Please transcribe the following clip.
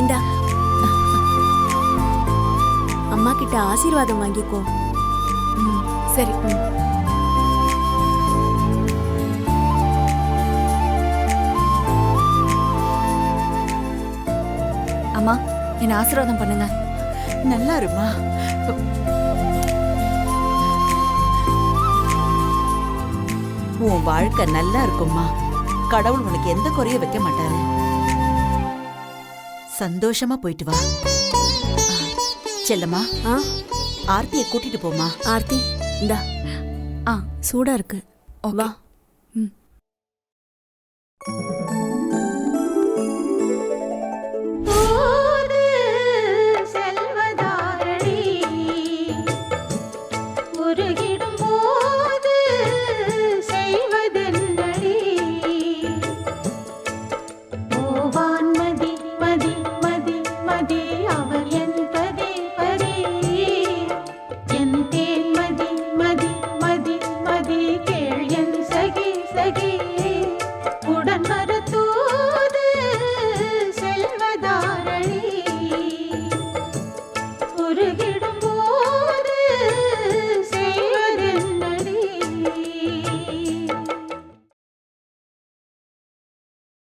இந்தா. அம்மா கிட்ட ஆசீர்வாதம் வாங்கிக்கோ. சரி. அம்மா என்ன ஆசீர்வாதம் பண்ணுங்க. நல்லா இருமா உன் வாழ்க்கை நல்லா இருக்கும்மா. கடவுள் உனக்கு எந்த குறையும் வைக்க மாட்டாரு. சந்தோஷமா போயிட்டு வா. செல்லம்மா ஆ? ஆர்த்தியை கூட்டிட்டு போமா ஆர்த்தி இந்தா. ஆ சூடா இருக்கு. ஓகே. வா ம்.